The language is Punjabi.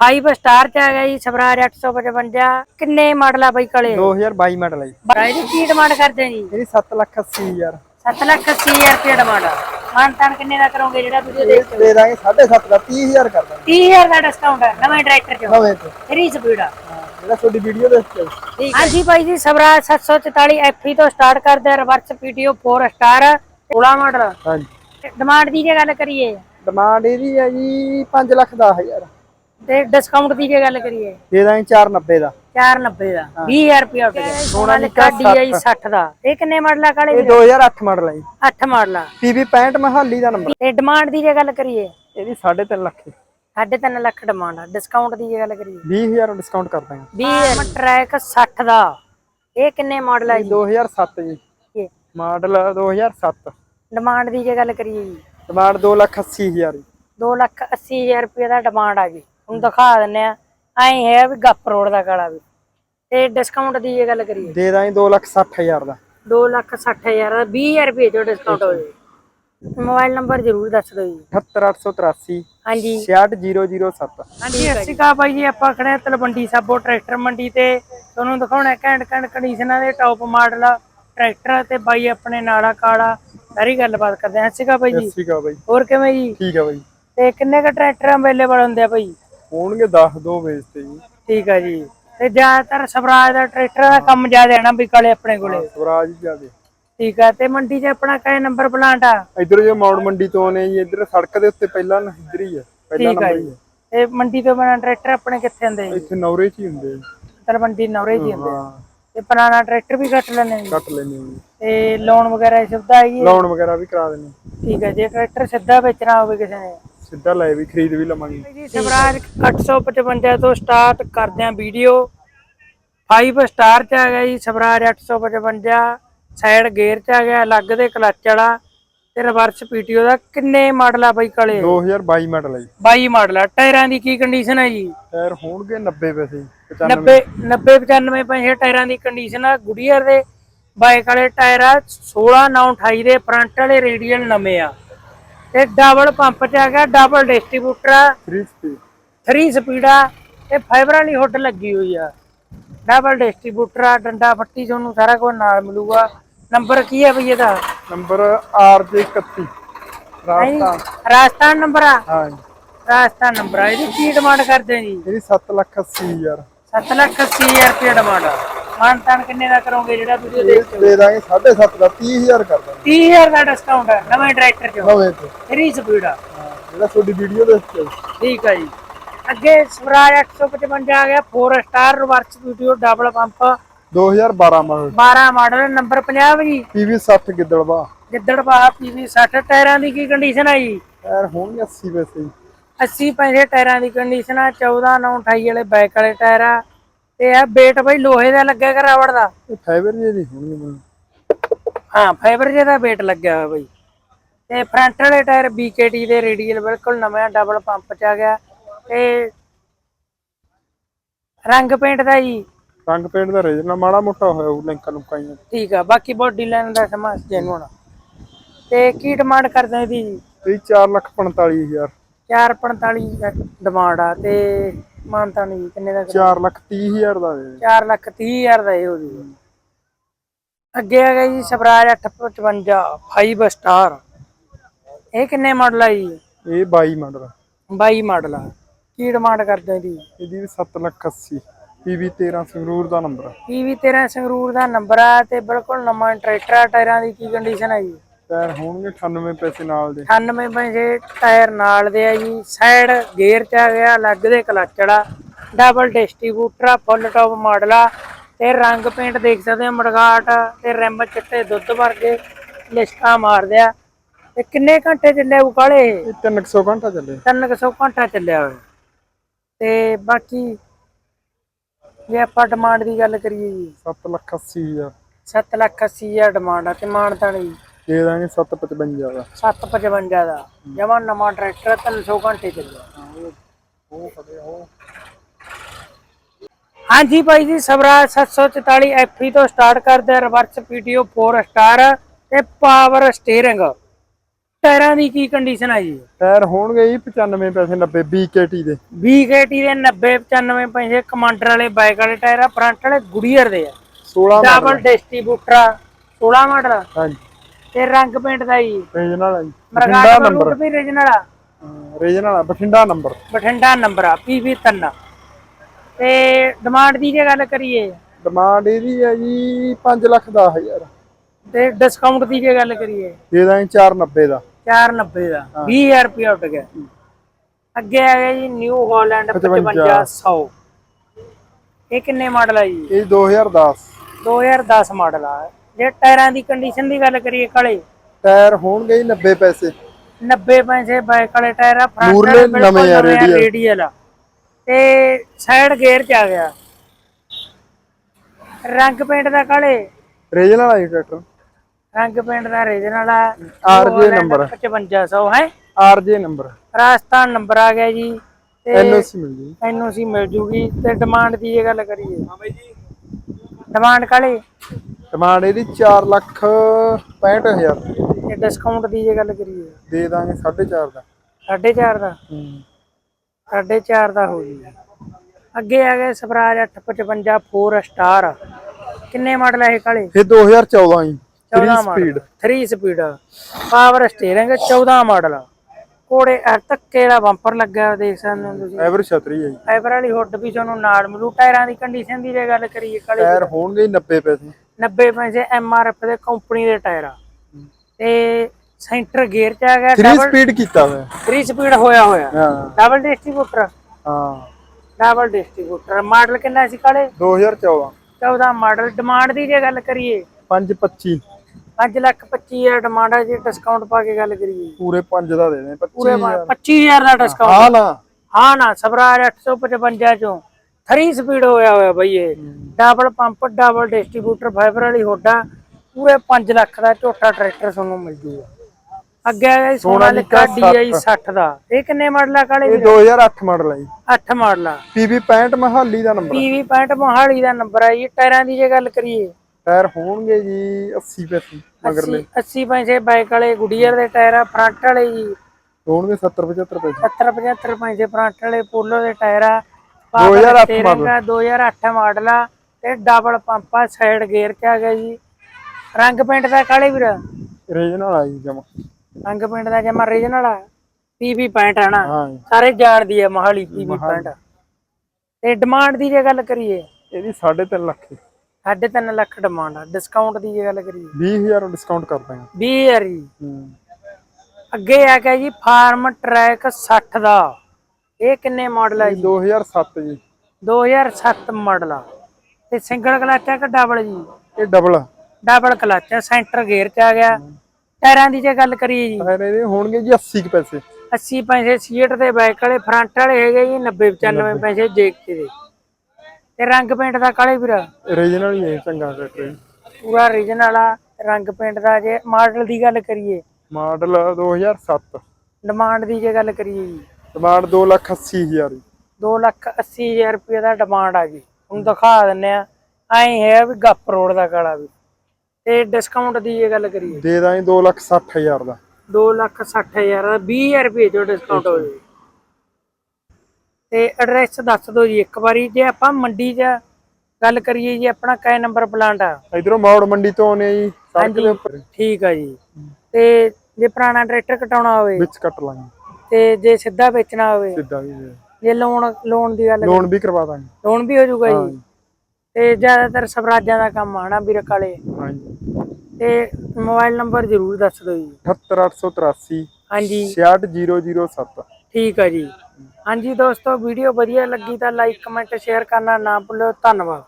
5 ਸਟਾਰ ਚ ਆ ਗਿਆ ਜੀ ਸਵਰਾਜ 855 ਕਿੰਨੇ ਮਾਡਲ ਆ ਬਈ ਕਲੇ? 2022 ਮਾਡਲ ਹੈ ਜੀ। ਬਾਈ ਦੀ ਕੀ ਡਿਮਾਂਡ ਕਰਦੇ ਜੀ? ਇਹਦੀ 7 ਲੱਖ 80 ਹਜ਼ਾਰ। 7 ਲੱਖ 80 ਹਜ਼ਾਰ ਰੁਪਏ ਡਿਮਾਂਡ ਆ। ਮਾਨ ਤਾਨ ਕਿੰਨੇ ਦਾ ਕਰੋਗੇ ਜਿਹੜਾ ਵੀਡੀਓ ਦੇਖ ਦੇ ਦਾਂਗੇ 7.5 ਦਾ 30000 ਕਰ ਦਾਂਗੇ। 30000 ਦਾ ਡਿਸਕਾਊਂਟ ਹੈ ਨਵੇਂ ਟਰੈਕਟਰ ਚ। ਨਵੇਂ ਤੇ। ਫਰੀ ਸਪੀਡ ਆ। ਜਿਹੜਾ ਤੁਹਾਡੀ ਵੀਡੀਓ ਦੇਖ ਕੇ ਹਾਂਜੀ ਭਾਈ ਜੀ ਸਵਰਾਜ 744 ਐਫਈ ਤੋਂ ਸਟਾਰਟ ਕਰਦੇ ਆ ਰਿਵਰਸ ਪੀਟੀਓ 4 ਸਟਾਰ 16 ਮਾਡਲ ਹਾਂਜੀ। ਡਿਮਾਂਡ ਦੀ ਜੇ ਗੱਲ ਕਰੀਏ। ਡਿਮਾਂਡ ਇਹਦੀ ਹੈ ਜੀ 5 ਲੱਖ 10 ਹਜ਼ਾਰ। ਤੇ ਡਿਸਕਾਊਂਟ ਦੀ ਜੇ ਗੱਲ ਕਰੀਏ। ਦੇ ਦਾਂਗੇ 490 ਦਾ। 490 ਦਾ 20000 ਰੁਪਏ ਗਿਆ। ਸੋਨਾ ਲਿਖਾ DI 60 ਦਾ। ਇਹ ਕਿੰਨੇ ਮਾਡਲ ਆ ਕਾਲੇ ਇਹ 2008 ਮਾਡਲ ਹੈ ਜੀ। 8 ਮਾਡਲ ਆ। PB 65 ਮਹਾਲੀ ਦਾ ਨੰਬਰ ਤੇ ਡਿਮਾਂਡ ਦੀ ਜੇ ਗੱਲ ਕਰੀਏ। ਇਹਦੀ 3.5 ਲੱਖ ਦੀ। 3.5 ਲੱਖ ਡਿਮਾਂਡ ਆ। ਡਿਸਕਾਊਂਟ ਦੀ ਜੇ ਗੱਲ ਕਰੀਏ। 20000 ਡਿਸਕਾਊਂਟ ਕਰ ਦਾਂਗੇ। 20 ਟਰੈਕ 60 ਦਾ। ਇਹ ਕਿੰਨੇ ਮਾਡਲ ਆ ਜੀ? 2007 ਜੀ। ਮਾਡਲ 2007 ਡਿਮਾਂਡ ਦੀ ਜੇ ਗੱਲ ਕਰੀਏ ਜੀ। ਡਿਮਾਂਡ 2 ਲੱਖ 80 ਹਜ਼ਾਰ ਜੀ। 2 ਲੱਖ 80 ਹਜ਼ਾਰ ਰੁਪਏ ਦਾ ਡਿਮਾਂਡ ਆ ਗਈ ਹੁਣ ਦਿਖਾ ਦਿੰਨੇ ਆ। ਐਂ ਹੈ ਵੀ ਗੱਪ ਰੋਡ ਦਾ ਕਾਲਾ ਵੀ। ਤੇ ਡਿਸਕਾਊਂਟ ਦੀ ਜੇ ਗੱਲ ਕਰੀਏ। ਦੇ ਦਾਂਗੇ 2 ਲੱਖ 60 ਹਜ਼ਾਰ ਦਾ। 2 ਲੱਖ 60 ਹਜ਼ਾਰ ਦਾ 20000 ਰੁਪਏ ਜੋ ਡਿਸਕਾਊਂਟ ਹੋ ਜਾਏ ਮੋਬਾਈਲ ਨੰਬਰ ਜ਼ਰੂਰ ਦੱਸ ਦਿਓ ਜੀ। 78883 ਹਾਂਜੀ। 66007 ਹਾਂਜੀ ਸ਼੍ਰੀ ਅਕਾਲ ਬਾਈ ਜੀ। ਆਪਾਂ ਖੜੇ ਤਲਵੰਡੀ ਸਾਬੋ ਟਰੈਕਟਰ ਮੰਡੀ ਤੇ। ਤੁਹਾਨੂੰ ਦਿਖਾਉਣਾ ਘੈਂਟ ਘੈਂਟ ਕੰਡੀਸ਼ਨਾਂ ਦੇ ਟੌਪ ਮਾਡਲ ਟਰੈਕਟਰ ਤੇ ਬਾਈ ਆਪਣੇ ਨਾਲਾ ਕਾਲਾ। ਸਾਰੀ ਗੱਲਬਾਤ ਕਰਦੇ ਹਾਂ ਅਕਾਲ ਬਾਈ ਜੀ। ਆ ਬਾਈ ਹੋਰ ਕਿਵੇਂ ਜੀ? ਠੀਕ ਆ ਬਾਈ ਤੇ ਕਿੰਨੇ ਕ ਟਰੈਕਟਰ ਅਵੇਲੇਬਲ ਹੁੰਦੇ ਆ ਬਾਈ ਹੋਣਗੇ 10 ਦੋ ਵੇਚਤੇ ਜੀ। ਠੀਕ ਆ ਜੀ। ਤੇ ਜ਼ਿਆਦਾਤਰ ਸਵਰਾਜ ਦਾ ਟਰੈਕਟਰ ਦਾ ਕੰਮ ਜ਼ਿਆਦਾ ਹੈ ਨਾ ਵੀ ਕਾਲੇ ਆਪਣੇ ਕੋਲੇ। ਸਵਰਾਜ ਜਿਆਦੇ। ਠੀਕ ਆ ਤੇ ਮੰਡੀ 'ਚ ਆਪਣਾ ਕਹੇ ਨੰਬਰ ਪਲਾਂਟ ਆ? ਇਧਰ ਜੋ ਮੌੜ ਮੰਡੀ ਤੋਂ ਨੇ ਜੀ ਇਧਰ ਸੜਕ ਦੇ ਉੱਤੇ ਪਹਿਲਾਂ ਇੱਧਰ ਹੀ ਹੈ ਪਹਿਲਾ ਠੀਕ ਆ ਨੰਬਰ ਹੀ ਜੀ। ਹੈ ਤੇ ਮੰਡੀ ਤੋਂ ਬਣਾ ਟਰੈਕਟਰ ਆਪਣੇ ਕਿੱਥੇ ਹੁੰਦੇ ਜੀ? ਇੱਥੇ ਨੌਰੇ ਚ ਹੀ ਹੁੰਦੇ ਆ। ਜੀ। ਤਲਵੰਡੀ ਨੌਰੇ ਜੀ ਹੁੰਦੇ ਆ। ਹਾਂ। ਤੇ ਪੁਰਾਣਾ ਟਰੈਕਟਰ ਵੀ ਕੱਟ ਲੈਣੇ ਜੀ? ਕੱਟ ਲੈਣੇ ਜੀ। ਤੇ ਲੋਨ ਵਗੈਰਾ ਦੀ ਸੁਵਿਧਾ ਹੈਗੀ ਹੈ? ਲੋਨ ਵਗੈਰਾ ਵੀ ਕਰਾ ਦੇਣੇ ਠੀਕ ਹੈ ਜੇ ਟਰੈਕਟਰ ਸਿੱਧਾ ਵੇਚਣਾ ਹੋਵੇ ਕਿਸੇ ਨੇ ਸਿੱਧਾ ਲੈ ਵੀ ਖਰੀਦ ਵੀ ਲਵਾਂਗੇ। ਜੀ ਸਵਰਾਜ 855 ਤੋਂ ਸਟਾਰਟ ਕਰਦੇ ਆਂ ਵੀਡੀਓ। 5 ਸਟਾਰ ਚ ਆ ਗਿਆ ਜੀ ਸਵਰਾਜ 855 ਸਾਈਡ ਗੇਅਰ ਚ ਆ ਗਿਆ ਅਲੱਗ ਦੇ ਕਲੱਚ ਵਾਲਾ। ਤੇ ਰਿਵਰਸ ਪੀਟੀਓ ਦਾ ਕਿੰਨੇ ਮਾਡਲ ਆ ਬਾਈ ਕਲੇ? 2022 ਮਾਡਲ ਹੈ ਜੀ। 22 ਮਾਡਲ ਆ। ਟਾਇਰਾਂ ਦੀ ਕੀ ਕੰਡੀਸ਼ਨ ਹੈ ਜੀ? ਟਾਇਰ ਹੋਣਗੇ 90 ਪੈਸੇ 95 90 90 95 ਪੈਸੇ ਟਾਇਰਾਂ ਦੀ ਕੰਡੀਸ਼ਨ ਆ। ਗੁਡੀਅਰ ਦੇ ਬਾਈਕ ਵਾਲੇ ਟਾਇਰ ਆ 16 9 28 ਦੇ ਫਰੰਟ ਵਾਲੇ ਰੇਡੀਅਲ ਨਵੇਂ ਆ। ਤੇ ਡਬਲ ਪੰਪ ਚ ਆ ਗਿਆ ਡਬਲ ਡਿਸਟ੍ਰੀਬਿਊਟਰ ਆ। 3 ਸਪੀਡ 3 ਸਪੀਡ ਆ। ਤੇ ਫਾਈਬਰ ਵਾਲੀ ਹੁੱਡ ਲੱਗੀ ਹੋਈ ਆ। ਡਬਲ ਡਿਸਟ੍ਰੀਬਿਊਟਰ ਆ ਡੰਡਾ ਫੱਟੀ ਤੁਹਾਨੂੰ ਸਾਰਾ ਕੁਝ ਨਾਲ ਮਿਲੂਗਾ। ਨੰਬਰ ਕੀ ਹੈ ਬਈ ਇਹਦਾ? ਨੰਬਰ RJ31 ਰਾਸਤਾ ਰਾਜਸਥਾਨ। ਨੰਬਰ ਆ? ਹਾਂ ਰਾਜਸਥਾਨ ਨੰਬਰ ਆ। ਇਹਦੀ ਕੀ ਡਿਮਾਂਡ ਕਰਦੇ ਜੀ? ਇਹਦੀ 7 ਲੱਖ 80 ਹਜ਼ਾਰ। 7 ਲੱਖ 80 ਹਜ਼ਾਰ ਰੁਪਏ ਡਿਮਾਂਡ ਆ। ਮਾਨਤਾਨ ਕਿੰਨੇ ਦਾ ਕਰੋਗੇ ਜਿਹੜਾ ਦੇਖ ਇਹ ਦੇ ਦਾਂਗੇ 7.5 ਦਾ 30000 ਕਰ ਦਾਂਗੇ। 30000 ਦਾ ਡਿਸਕਾਊਂਟ ਹੈ ਨਵੇਂ ਟਰੈਕਟਰ ਚ। ਨਵੇਂ ਤੇ। 3 ਸਪੀਡ ਆ। ਜਿਹੜਾ ਤੁਹਾਡੀ ਵੀਡੀਓ ਕੇ ਠੀਕ ਆ ਜੀ। ਅੱਗੇ ਸਵਰਾਜ 855 ਆ ਗਿਆ 4 star reverse video double pump 2012 model 12 model number 50 ਜੀ PV 60 ਗਿੱਦੜਵਾ। ਗਿੱਦੜ ਬਾਹ ਪੀਵੀ 60 ਟਾਇਰਾਂ ਦੀ ਕੀ ਕੰਡੀਸ਼ਨ ਆ ਜੀ? ਟਾਇਰ ਹੋਣਗੇ 80 ਪੈਸੇ ਜੀ 80 ਪੈਸੇ ਟਾਇਰਾਂ ਦੀ ਕੰਡੀਸ਼ਨ ਆ 14 9 28 ਵਾਲੇ ਬੈਕ ਵਾਲੇ ਟਾਇਰ ਆ। ਤੇ ਆ ਵੇਟ ਬਈ ਲੋਹੇ ਦਾ ਲੱਗਿਆ ਕਰ ਰਬੜ ਦਾ। ਇਹ ਫਾਈਬਰ ਜੀ ਦੀ ਹੋਣਗੇ ਮੈਨੂੰ। ਹਾਂ ਫਾਈਬਰ ਜਿਹਦਾ ਵੇਟ ਲੱਗਿਆ ਹੋਇਆ ਬਈ। ਤੇ ਫਰੰਟ ਵਾਲੇ ਟਾਇਰ BKT ਦੇ ਰੇਡੀਅਲ ਬਿਲਕੁਲ ਨਵਾਂ ਡਬਲ ਪੰਪ ਚ ਆ ਗਿਆ। ਤੇ ਰੰਗ ਪੇਂਟ ਦਾ ਜੀ। ਰੰਗ ਪੇਂਟ ਦਾ ਰੇਜਰ ਮਾੜਾ ਮੋਟਾ ਹੋਇਆ ਉਹ ਲਿੰਕਾਂ ਲੁਕਾਈਆਂ ਠੀਕ ਆ ਬਾਕੀ ਬੋਡੀ ਲਾਈਨ ਦਾ ਸਮਾਂ ਜੈਨੂਨ ਤੇ ਕੀ ਡਿਮਾਂਡ ਕਰਦੇ ਜੀ ਇਹ 4 ਲੱਖ 45 ਹਜ਼ਾਰ। 445 ਡਿਮਾਂਡ ਆ ਤੇ ਮਾਨਤਾ ਨਹੀਂ ਕਿੰਨੇ ਦਾ 4 ਲੱਖ 30 ਹਜ਼ਾਰ ਦਾ ਦੇ 4 ਲੱਖ 30 ਹਜ਼ਾਰ ਦਾ ਇਹ ਹੋ ਜੀ ਅੱਗੇ ਆ ਗਿਆ ਜੀ ਸਵਰਾਜ 855 5 ਸਟਾਰ ਇਹ ਕਿੰਨੇ ਮਾਡਲ ਆ ਜੀ? ਇਹ 22 ਮਾਡਲ 22 ਮਾਡਲ ਆ। ਕੀ ਡਿਮਾਂਡ ਕਰਦੇ ਜੀ? ਇਹਦੀ ਵੀ 7 ਲੱਖ 80 PV 13 ਸੰਗਰੂਰ ਦਾ ਨੰਬਰ ਆ। ਪੀਵੀ 13 ਸੰਗਰੂਰ ਦਾ ਨੰਬਰ ਆ ਤੇ ਬਿਲਕੁਲ ਨਵਾਂ ਟਰੈਕਟਰ ਆ ਟਾਇਰਾਂ ਦੀ ਕੀ ਕੰਡੀਸ਼ਨ ਆ ਜੀ? ਟਾਇਰ ਹੋਣਗੇ 98 ਪੈਸੇ ਨਾਲ ਦੇ। 98 ਪੈਸੇ ਟਾਇਰ ਨਾਲ ਦੇ ਆ ਜੀ। ਸਾਈਡ ਗੇਅਰ ਚ ਆ ਗਿਆ ਅਲੱਗ ਦੇ ਕਲਚੜਾ ਡਬਲ ਡਿਸਟ੍ਰੀਬਿਊਟਰ ਆ ਫੁੱਲ ਟੌਪ ਮਾਡਲ ਆ। ਤੇ ਰੰਗ ਪੇਂਟ ਦੇਖ ਸਕਦੇ ਆ ਮੜਗਾਟ ਤੇ ਰਿਮ ਚਿੱਟੇ ਦੁੱਧ ਵਰਗੇ ਲਿਸ਼ਕਾ ਮਾਰਦੇ ਆ। ਤੇ ਕਿੰਨੇ ਘੰਟੇ ਚੱਲਿਆ ਉਹ ਕਾਲੇ? ਇਹ 300 ਘੰਟਾ ਚੱਲੇ। 300 ਘੰਟਾ ਚੱਲਿਆ ਹੋਇਆ। ਤੇ ਬਾਕੀ ਜੇ ਆਪਾਂ ਡਿਮਾਂਡ ਦੀ ਗੱਲ ਕਰੀਏ ਜੀ। 7 ਲੱਖ 80 ਹਜ਼ਾਰ। 7 ਲੱਖ 80 ਹਜ਼ਾਰ ਡਿਮਾਂਡ ਆ ਤੇ ਮਾਨਤਾ ਨਹੀਂ ਦੇ ਦਾਂਗੇ 755 ਦਾ। 755 ਦਾ। ਜਮਾ ਨਵਾਂ ਟਰੈਕਟਰ 300 ਘੰਟੇ ਚੱਲਿਆ ਉਹ ਉਹ ਹਾਂਜੀ ਭਾਈ ਜੀ ਸਵਰਾਜ 744 ਐਫਈ ਤੋਂ ਸਟਾਰਟ ਕਰਦੇ ਆ ਰਿਵਰਸ ਪੀਟੀਓ 4 ਸਟਾਰ ਤੇ ਪਾਵਰ ਸਟੀਅਰਿੰਗ ਟਾਇਰਾਂ ਦੀ ਕੀ ਕੰਡੀਸ਼ਨ ਆ ਜੀ? ਟਾਇਰ ਹੋਣਗੇ ਜੀ 95 ਪੈਸੇ 90 BKT ਦੇ। 20 KT ਦੇ 90 95 ਪੈਸੇ ਕਮਾਂਡਰ ਵਾਲੇ ਬਾਈਕ ਵਾਲੇ ਟਾਇਰ ਆ ਫਰੰਟ ਵਾਲੇ ਗੁੜੀਅਰ ਦੇ ਆ। 16 ਡਬਲ ਡਿਸਟ੍ਰੀਬਿਊਟਰ 16 ਮਾਡਲ ਹਾਂਜੀ। ਤੇ ਰੰਗ ਪੇਂਟ ਦਾ ਜੀ। ਰੀਜਨਲ ਹੈ ਜੀ। ਬਠਿੰਡਾ ਨੰਬਰ ਵੀ ਰੀਜਨਲ ਆ। ਰੀਜਨਲ ਆ ਬਠਿੰਡਾ ਨੰਬਰ ਬਠਿੰਡਾ ਨੰਬਰ ਆ ਪੀਵੀ 3 ਤੇ ਡਿਮਾਂਡ ਦੀ ਜੇ ਗੱਲ ਕਰੀਏ। ਡਿਮਾਂਡ ਇਹਦੀ ਹੈ ਜੀ 5 ਲੱਖ 10 ਹਜ਼ਾਰ। ਤੇ ਡਿਸਕਾਊਂਟ ਦੀ ਜੇ ਗੱਲ ਕਰੀਏ। ਦੇ। ਦਾਂਗੇ 490 ਦਾ 490 ਦਾ 20000 ਰੁਪਏ ਉੱਡ ਗਿਆ। ਅੱਗੇ ਆ ਗਿਆ ਜੀ ਨਿਊ ਹਾਲੈਂਡ 5500 ਇਹ ਕਿੰਨੇ ਮਾਡਲ ਆ ਜੀ? ਇਹ 2010 2010 ਮਾਡਲ ਆ। ਜੇ ਟਾਇਰਾਂ ਦੀ ਕੰਡੀਸ਼ਨ ਦੀ ਗੱਲ ਕਰੀਏ ਕਾਲੇ ਟਾਇਰ ਹੋਣਗੇ ਜੀ 90 ਪੈਸੇ। 90 ਪੈਸੇ ਬਾਈਕ ਵਾਲੇ ਟਾਇਰ ਆ front ਵਾਲੇ ਬਿਲਕੁਲ ਨਵੇਂ ਆ, radial ਆ। ਤੇ ਸਾਈਡ ਗੇਅਰ ਚ ਆ ਗਿਆ। ਰੰਗ ਪੇਂਟ ਦਾ ਕਾਲੇ। ਰੀਜਨਲ ਆ ਜੀ ਟਰੈਕਟਰ। ਰੰਗ ਪੇਂਟ ਦਾ ਰੀਜਨਲ ਆ RJ number। 5500 ਹੈ? ਆਰਜੇ ਨੰਬਰ। ਰਾਜਸਥਾਨ ਨੰਬਰ ਆ ਗਿਆ ਜੀ। ਤੇ ਐਨਓਸੀ ਮਿਲ ਜੀ ਐਨਓਸੀ ਮਿਲ ਜੂਗੀ। ਤੇ ਡਿਮਾਂਡ ਦੀ ਇਹ ਗੱਲ ਕਰੀਏ। ਹਾਂ ਬਾਈ ਜੀ। ਡਿਮਾਂਡ ਕਾਲੇ। ਡਿਮਾਂਡ ਇਹਦੀ 4 ਲੱਖ 65 ਹਜ਼ਾਰ। ਤੇ ਡਿਸਕਾਊਂਟ ਦੀ ਜੇ ਗੱਲ ਕਰੀਏ। ਦੇ ਦਾਂਗੇ 4.5 ਦਾ। 4.5 ਦਾ? ਹੂੰ। 4.5 ਦਾ ਹੋ ਜੀ। ਅੱਗੇ ਆ ਗਏ ਸਵਰਾਜ 855 4 ਸਟਾਰ ਕਿੰਨੇ ਮਾਡਲ ਹੈ ਇਹ ਕਾਲੇ? ਇਹ 2014 ਜੀ। 3 14 speed model 3 speed power steering 14 model ਕੋੜੇ ਧੱਕੇ ਦਾ ਬੰਪਰ ਲੱਗਾ ਦੇਖ ਸਕਦੇ ਹੋ ਤੁਸੀਂ। ਐਵਰ ਛਤਰੀ ਹੈ ਜੀ। ਫਾਈਬਰ ਵਾਲੀ ਹੁੱਡ ਵੀ ਤੁਹਾਨੂੰ ਨਾਲ ਮਿਲੂ। ਟਾਇਰਾਂ ਦੀ ਕੰਡੀਸ਼ਨ ਦੀ ਜੇ ਗੱਲ ਕਰੀਏ ਕਾਲੇ ਟਾਇਰ ਹੋਣਗੇ ਜੀ 90 ਪੈਸੇ। 90 ਪੈਸੇ ਐਮਆਰਐਫ ਦੇ ਕੰਪਨੀ ਦੇ ਟਾਇਰ ਆ। ਤੇ ਸੈਂਟਰ ਗੇਅਰ ਚ ਆ ਗਿਆ 3 ਡਬਲ ਸਪੀਡ ਕੀਤਾ ਹੋਇਆ। 3 ਸਪੀਡ ਹੋਇਆ ਹੋਇਆ। ਹਾਂ। ਡਬਲ ਡਿਸਟ੍ਰੀਬਿਊਟਰ ਹਾਂ। ਡਬਲ ਡਿਸਟ੍ਰੀਬਿਊਟਰ ਮਾਡਲ ਕਿੰਨਾ ਸੀ ਕਾਲੇ? 2014 14 ਮਾਡਲ ਡਿਮਾਂਡ ਦੀ ਜੇ ਗੱਲ ਕਰੀਏ। 525 5 ਲੱਖ 25000 ਡਿਮਾਂਡ ਆ ਜੇ ਡਿਸਕਾਊਂਟ ਪਾ ਕੇ ਗੱਲ ਕਰੀਏ। ਪੂਰੇ 5 ਦਾ ਦੇ ਦੇ ਪੂਰੇ 25000 25000 ਦਾ ਡਿਸਕਾਊਂਟ ਹਾਂ ਨਾ। ਹਾਂ ਨਾ ਸਵਰਾਜ 855 ਚੋਂ। 3 ਸਪੀਡ ਹੋਇਆ ਹੋਇਆ ਬਈ ਇਹ। Double pump double distributor fibre ਵਾਲੀ ਹੋਡਾ ਪੂਰੇ 5 ਲੱਖ ਦਾ ਝੋਟਾ ਟਰੈਕਟਰ ਤੁਹਾਨੂੰ ਮਿਲ ਜੂਗਾ। ਅੱਗੇ ਆ ਗਿਆ ਜੀ ਸੋਨਾਲੀਕਾ DI 60 ਦਾ। ਇਹ ਕਿੰਨੇ ਮਾਡਲ ਆ ਕਾਲੇ ਇਹ 2008 ਮਾਡਲ ਹੈ ਜੀ। 8 ਮਾਡਲ ਆ। PV 65 ਮਹਾਲੀ ਦਾ ਨੰਬਰ PV 65 ਮੋਹਾਲੀ ਦਾ ਨੰਬਰ ਆ ਜੀ। ਟਾਇਰਾਂ ਦੀ ਜੇ ਗੱਲ ਕਰੀਏ। ਟਾਇਰ ਹੋਣਗੇ ਜੀ 80 ਪੈਸੇ ਮਗਰਲੇ। 80 ਪੈਸੇ ਬਾਈਕ ਵਾਲੇ ਗੁਡੀਅਰ ਦੇ ਟਾਇਰ ਆ ਫਰੰਟ ਵਾਲੇ ਜੀ। ਹੋਣਗੇ 70 75 ਪੈਸੇ 70 75 ਪੈਸੇ ਫਰੰਟ ਵਾਲੇ ਪੋਲੋ ਦੇ ਟਾਇਰ ਆ। 2008 ਮਾਡਲ। 2008 ਮਾਡਲ ਆ ਤੇ ਡਬਲ ਪੰਪ ਆ ਸਾਈਡ ਗੇਅਰ ਚ ਆ ਗਿਆ ਜੀ? ਰੰਗ ਪੇਂਟ ਦਾ ਕਾਲੇ ਵੀਰ? ਰੀਜਨਲ ਆ ਜੀ ਜਮਾ। ਰੰਗ ਪੇਂਟ ਦਾ ਜਮਾ ਰੀਜਨਲ ਆ? ਪੀਵੀ ਪੈਂਟ ਆ ਨਾ? ਸਾਰੇ ਜਾਣਦੀ ਆ ਮਹਾਲੀ ਪੀਵੀ ਪੈਂਟ। ਤੇ ਡਿਮਾਂਡ ਦੀ ਜੇ ਗੱਲ ਕਰੀਏ? ਇਹਦੀ 3.5 ਲੱਖ ਦੀ। 3.5 ਲੱਖ ਡਿਮਾਂਡ ਆ। ਡਿਸਕਾਊਂਟ ਦੀ ਜੇ ਗੱਲ ਕਰੀਏ। 20000 ਡਿਸਕਾਊਂਟ ਕਰ ਦਾਂਗੇ 20000 ਜੀ। ਅੱਗੇ ਆ ਗਿਆ ਜੀ ਫਾਰਮ ਟਰੈਕ 60 ਦਾ। ਇਹ ਕਿੰਨੇ ਮਾਡਲ ਆ ਜੀ? 2007 ਜੀ। 2007 ਮਾਡਲ ਆ। ਤੇ ਸਿੰਗਲ ਕਲਚ ਆ ਕਿ ਡਬਲ ਜੀ? ਇਹ ਡਬਲ ਡਬਲ ਕਲਚ ਆ ਸੈਂਟਰ ਗੇਅਰ ਚ ਆ ਗਿਆ। ਟਾਇਰਾਂ ਦੀ ਜੇ ਗੱਲ ਕਰੀਏ ਜੀ। ਟਾਇਰ ਇਹਦੇ ਹੋਣਗੇ ਜੀ 80 ਕੁ ਪੈਸੇ। 80 ਪੈਸੇ ਸੀਟ ਦੇ ਬੈਕ ਵਾਲੇ ਫਰੰਟ ਵਾਲੇ ਹੈਗੇ ਜੀ 90 95 ਪੈਸੇ ਜੇਕ ਦੇ। ਤੇ ਰੰਗ ਪੇਂਟ ਦਾ ਕਾਲੇ ਵੀਰ? ਰੀਜਨਲ ਹੀ ਹੈ ਚੰਗਾ ਟਰੈਕਟਰ ਜੀ। ਪੂਰਾ ਰੀਜਨਲ ਆ ਰੰਗ ਪੇਂਟ ਦਾ ਜੇ। ਮਾਡਲ ਦੀ ਗੱਲ ਕਰੀਏ। ਮਾਡਲ 2007 ਡਿਮਾਂਡ ਦੀ ਜੇ ਗੱਲ ਕਰੀਏ ਜੀ। ਡਿਮਾਂਡ 280000 ਜੀ। 2 ਲੱਖ 80 ਹਜ਼ਾਰ ਰੁਪਏ ਦਾ ਡਿਮਾਂਡ ਆ ਜੀ। ਹੁਣ ਦਿਖਾ ਦਿੰਨੇ ਆ ਐਂ ਹੈ ਵੀ ਗੱਪ ਰੋਡ ਦਾ ਕਾਲਾ ਵੀ। ਤੇ ਡਿਸਕਾਊਂਟ ਦੀ ਜੇ ਗੱਲ ਕਰੀਏ। ਦੇ ਦਾਂਗੇ 260000 ਦਾ। 2 ਲੱਖ 60 ਹਜ਼ਾਰ ਦਾ 20 ਹਜ਼ਾਰ ਰੁਪਏ ਜੋ ਡਿਸਕਾਊਂਟ ਹੋ ਜਾਵੇ ਤੇ ਐਡਰੈਸ ਦੱਸ ਦਿਓ ਜੀ ਇੱਕ ਵਾਰੀ ਜੇ ਆਪਾਂ ਮੰਡੀ 'ਚ ਗੱਲ ਕਰੀਏ ਜੀ ਆਪਣਾ ਕੈ ਨੰਬਰ ਪਲਾਂਟ ਆ। ਇਧਰੋਂ ਮੌੜ ਮੰਡੀ ਤੋਂ ਆਉਨੇ ਜੀ ਸੜਕ ਦੇ ਉੱਪਰ। ਠੀਕ ਆ ਜੀ। ਤੇ ਜੇ ਪੁਰਾਣਾ ਟਰੈਕਟਰ ਕਟਾਉਣਾ ਹੋਵੇ। ਵਿੱਚ ਕੱਟ ਲਾਂਗੇ। ਤੇ ਜੇ ਸਿੱਧਾ ਵੇਚਣਾ ਹੋਵੇ ਸਿੱਧਾ ਵੀ ਜੇ। ਲੋਨ ਲੋਨ ਦੀ ਗੱਲ ਲੋਨ ਵੀ ਕਰਵਾ ਦਾਂਗੇ। ਲੋਨ ਵੀ ਹੋ ਜਾਊਗਾ ਜੀ। ਤੇ ਜ਼ਿਆਦਾਤਰ ਸਵਰਾਜਾਂ ਦਾ ਕੰਮ ਆਣਾ ਵੀਰ ਕਾਲੇ ਹਾਂਜੀ। ਤੇ ਮੋਬਾਈਲ ਨੰਬਰ ਜ਼ਰੂਰ ਦੱਸ ਦਿਓ ਜੀ। 78883 ਹਾਂਜੀ। 66007 ਠੀਕ ਆ ਜੀ। ਹਾਂਜੀ ਦੋਸਤੋ ਵੀਡੀਓ ਵਧੀਆ ਲੱਗੀ ਤਾਂ ਲਾਈਕ ਕਮੈਂਟ ਸ਼ੇਅਰ ਕਰਨਾ ਨਾ ਭੁੱਲਿਓ ਧੰਨਵਾਦ।